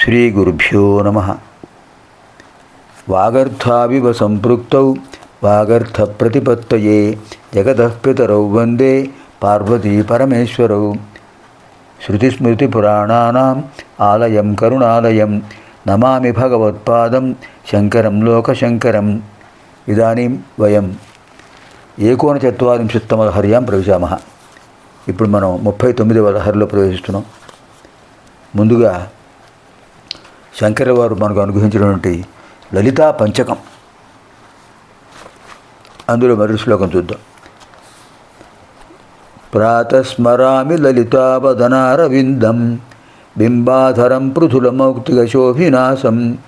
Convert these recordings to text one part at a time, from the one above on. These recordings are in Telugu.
శ్రీ గురుభ్యో నమ. వాగర్థావివ సంపృక్తౌ వాగర్థ ప్రతిపత్తయే జగదఃపితరౌ వందే పార్వతీ పరమేశ్వరౌ. శృతిస్మృతిపురాణానాం ఆలయం కరుణాలయం నమామి భగవత్పాదం శంకరం లోకశంకరం ఇదానీం వయం ఏకోనచత్వారింశత్తమ హర్యాం ప్రవిశామः ఇప్పుడు మనం ముప్పై తొమ్మిదవ లహరిలో ప్రవేశిస్తున్నాం. ముందుగా శంకర వారు మనకు అనుగ్రహించినటువంటి లలితా పంచకం అందులో మొదటి శ్లోకం చూద్దాం. ప్రాతస్మరామి లలితావదనారవిందం బింబాధరం పృథులమౌక్తికశోభినాశం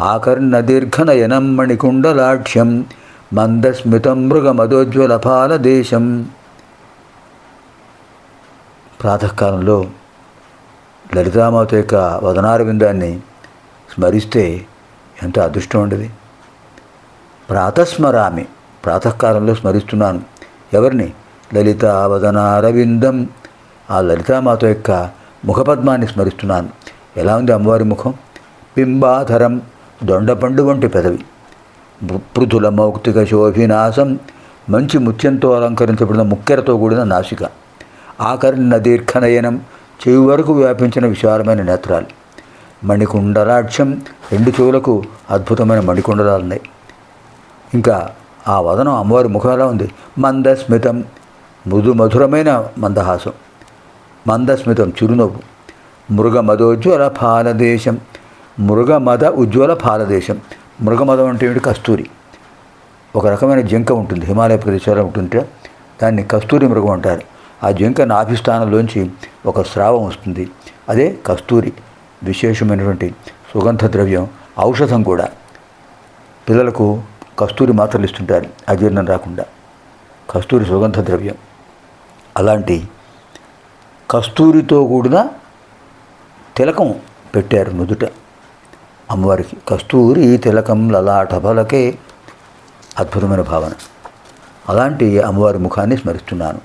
ఆకర్ణదీర్ఘనయనం మణికుండలాక్ష్యం మందస్మితం మృగమదోజ్వలపాలదేశం. ప్రాతకాలంలో లలితామాత యొక్క వదనారవిందాన్ని స్మరిస్తే ఎంత అదృష్టం ఉండేది? ప్రాతస్మరామి ప్రాతకాలంలో స్మరిస్తున్నాను. ఎవరిని? లలిత వదనారవిందం ఆ లలితామాత యొక్క ముఖపద్మాన్ని స్మరిస్తున్నాను. ఎలా ఉంది అమ్మవారి ముఖం? బింబాధరం దొండపండు వంటి పెదవి. పృథుల మౌక్తిక శోభినాశం మంచి ముత్యంతో అలంకరించబడిన ముక్కెరతో కూడిన నాసిక. ఆకర్ణ దీర్ఘనయనం చెవి వరకు వ్యాపించిన విశాలమైన నేత్రాలు. మణికుండలాక్ష్యం రెండు చెవులకు అద్భుతమైన మణికుండలాలు ఉన్నాయి ఇంకా ఆ వదనం అమ్మవారి ముఖం ఎలా ఉంది? మందస్మితం మృదు మధురమైన మందహాసం మందస్మితం చిరునవ్వు మృగమదోజ్వల ఫాలదేశం మృగమద ఉజ్వల ఫాలదేశం. మృగమదం అంటే ఏమిటి? కస్తూరి. ఒక రకమైన జింక ఉంటుంది హిమాలయ ప్రదేశాల్లో ఉంటుంటే దాన్ని కస్తూరి మృగం అంటారు. ఆ జింక నాభిస్థానంలోంచి ఒక స్రావం వస్తుంది. అదే కస్తూరి విశేషమైనటువంటి సుగంధ ద్రవ్యం ఔషధం కూడా. పిల్లలకు కస్తూరి మాత్రలు ఇస్తుంటారు అజీర్ణం రాకుండా. కస్తూరి సుగంధ ద్రవ్యం. అలాంటి కస్తూరితో కూడిన తిలకం పెట్టారు నుదుట అమ్మవారికి. కస్తూరి తిలకం లలాట ఫలకే అద్భుతమైన భావన. అలాంటి అమ్మవారి ముఖాన్ని స్మరిస్తున్నాను.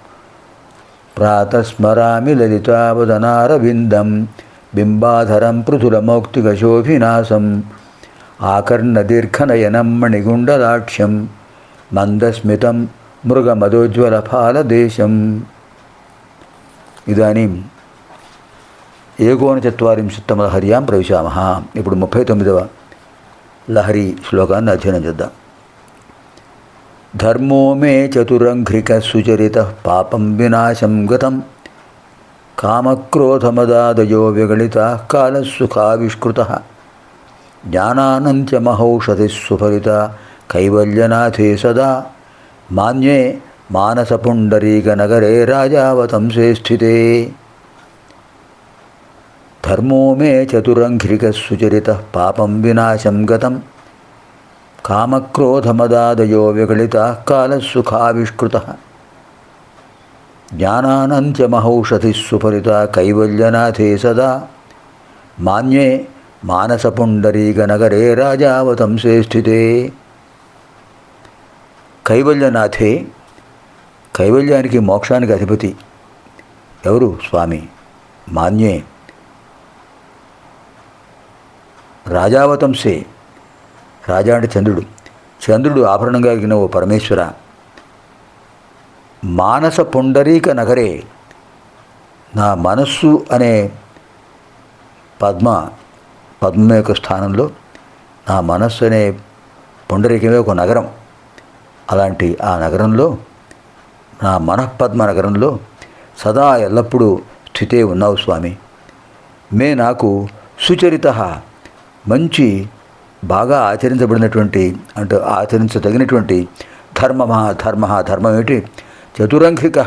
ప్రాతస్మరామి లలితావదనారవిందం బింబాధరం పృథులమౌక్తికశోభినాశం ఆకర్ణదీర్ఘనయనం మణిగుండలాక్ష్యం మందస్మితం మృగమదోజ్వలఫాలదేశం ఇదానీం ఏకోనచత్వరింశత్తమ లహర్యాం ప్రవిశామः ఇప్పుడు ముప్పై తొమ్మిదవ లహరి శ్లోకాన్ని అధ్యయనం చేద్దాం ధర్మో మే చతురంఘ్రిక సుచరిత పాపం వినాశం గతం కామక్రోధమదాదయో విగళిత కాలసుఖావిష్కృత జ్ఞానానంత్య మహౌషధి సుఫలిత కైవల్యనాథే సదా మాన్యే మానసపుండరీకనగరే రాజావతంసే స్థితే ధర్మో మే చతురంఘ్రిక సుచరిత పాపం వినాశం గతం కామక్రోధమదాదయో విగళిత కాలసుఖావిష్కృత జ్ఞానానంత్యమహౌషధి సుఫలిత కైవల్యనాథే సదా మాన్యే మానసపుండరీకనగరే రాజావతంసే స్థితే కైవల్యనాథే కైవల్యానికి మోక్షానికి అధిపతి. ఎవరు? స్వామి. మాన్యే. రాజావతంసే రాజా అంటే చంద్రుడు. చంద్రుడు ఆభరణంగా కలిగిన ఓ పరమేశ్వర. మానస పుండరీక నగరే. నా మనస్సు అనే పద్మ పద్మ యొక్క స్థానంలో నా మనస్సు అనే పుండరీకమే ఒక నగరం. అలాంటి ఆ నగరంలో నా మనఃపద్మ నగరంలో సదా ఎల్లప్పుడూ స్థితే ఉన్నావు స్వామి. మే నాకు సుచరిత మంచి బాగా ఆచరించబడినటువంటి అంటే ఆచరించదగినటువంటి ధర్మ ధర్మ ధర్మం ఏమిటి? చతురంగిక.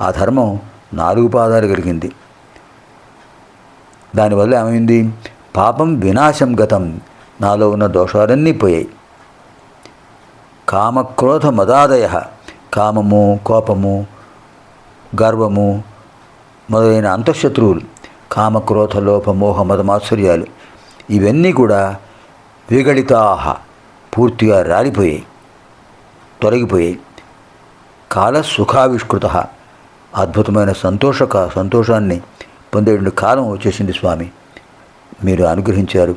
ఆ ధర్మం నాలుగు పాదాలు కలిగింది. దానివల్ల ఏమైంది? పాపం వినాశం గతం. నాలో ఉన్న దోషాలన్నీ పోయాయి. కామక్రోధ మదాదయ కామము కోపము గర్వము మొదలైన అంతఃశత్రువులు కామక్రోధ లోప మోహ ఇవన్నీ కూడా విగళితాహ పూర్తిగా రాలిపోయాయి తొలగిపోయాయి. కాల సుఖావిష్కృత అద్భుతమైన సంతోషక సంతోషాన్ని పొందేటువంటి కాలం వచ్చేసింది స్వామి. మీరు అనుగ్రహించారు.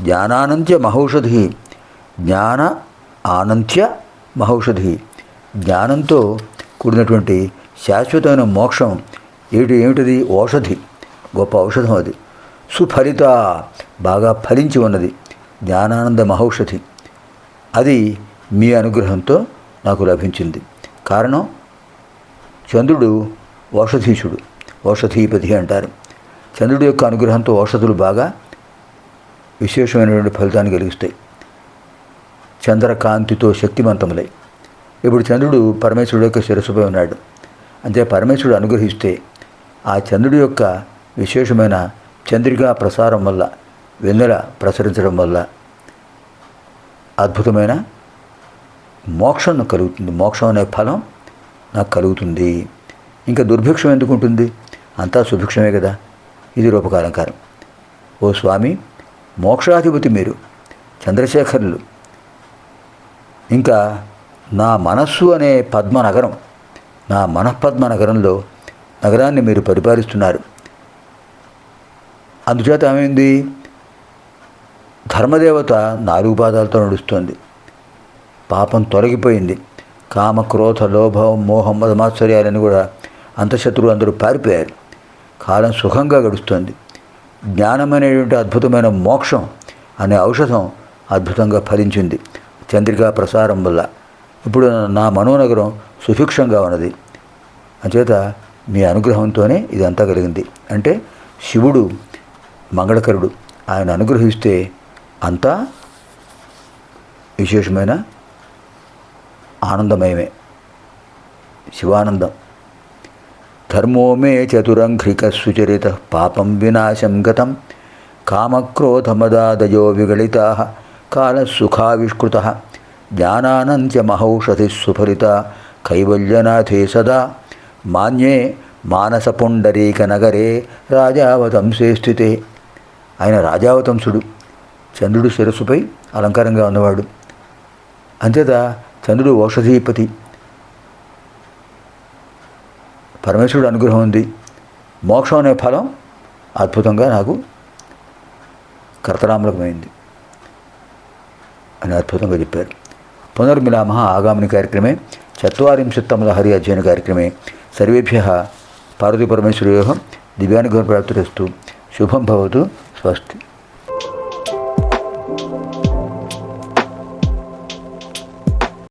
జ్ఞానానంత్య మహౌషధి జ్ఞాన ఆనంత్య మహౌషధి. జ్ఞానంతో కూడినటువంటి శాశ్వతమైన మోక్షం ఏమిటి ఏమిటిది? ఔషధి. గొప్ప ఔషధం అది. సుఫలిత బాగా ఫలించి ఉన్నది. జ్ఞానానంద మహౌషధి. అది మీ అనుగ్రహంతో నాకు లభించింది. కారణం? చంద్రుడు ఔషధీషుడు ఔషధీపతి అంటారు. చంద్రుడి యొక్క అనుగ్రహంతో ఔషధులు బాగా విశేషమైనటువంటి ఫలితాన్ని కలిగిస్తాయి. చంద్రకాంతితో శక్తివంతములై ఇప్పుడు చంద్రుడు పరమేశ్వరుడు యొక్క శిరస్సుపై ఉన్నాడు. అంతే పరమేశ్వరుడు అనుగ్రహిస్తే ఆ చంద్రుడి యొక్క విశేషమైన చంద్రికా ప్రసారం వల్ల వెన్నెల ప్రసరించడం వల్ల అద్భుతమైన మోక్షం నాకు కలుగుతుంది. మోక్షం అనే ఫలం నాకు కలుగుతుంది. ఇంకా దుర్భిక్షం ఎందుకు ఉంటుంది? అంతా సుభిక్షమే కదా. ఇది రూపకాలంకారం. ఓ స్వామి మోక్షాధిపతి మీరు చంద్రశేఖరులు. ఇంకా నా మనస్సు అనే పద్మ నగరం నా మనఃపద్మ నగరంలో నగరాన్ని మీరు పరిపాలిస్తున్నారు. అందుచేత ఏమైంది? ధర్మదేవత నాలుగు పాదాలతో నడుస్తోంది. పాపం తొలగిపోయింది. కామ క్రోధ లోభం మోహం మదమాత్సర్యాలని కూడా అంతశత్రువులు అందరూ పారిపోయారు. కాలం సుఖంగా గడుస్తోంది. జ్ఞానం అనేటువంటి అద్భుతమైన మోక్షం అనే ఔషధం అద్భుతంగా ఫలించింది. చంద్రికా ప్రసారం వల్ల. ఇప్పుడు నా మనోనగరం సుభిక్షంగా ఉన్నది. అంచేత మీ అనుగ్రహంతోనే ఇదంతా కలిగింది. అంటే శివుడు మంగళకరుడు ఆయన అనుగ్రహిస్తే అంతా విశేషమైన ఆనందమయమే. శివానందం. ధర్మో మే చతురంఘ్రిక సుచరిత పాపం వినాశం గతం. కామక్రోధమదాదయో విగళితా కాలసుఖావిష్కృత జ్ఞానానంత్యమహౌషధి సుఫలిత కైవల్యనాథే సదా. మాన్యే మానసపుండరీక నగరే రాజావతంసే స్థితే ఆయన రాజావతంసుడు. చంద్రుడు శిరస్సుపై అలంకారంగా ఉన్నవాడు. అంతేత చంద్రుడు ఔషధీపతి. పరమేశ్వరుడు అనుగ్రహం ఉంది. మోక్షం అనే ఫలం అద్భుతంగా నాకు కర్తరామలకమైంది అని అద్భుతంగా చెప్పారు. పునర్మిలామ ఆగామిని కార్యక్రమే చత్వరింశత్తమల హరి అధ్యయన కార్యక్రమే. సర్వేభ్య పార్వతీ పరమేశ్వరయో దివ్యానుగ్రహం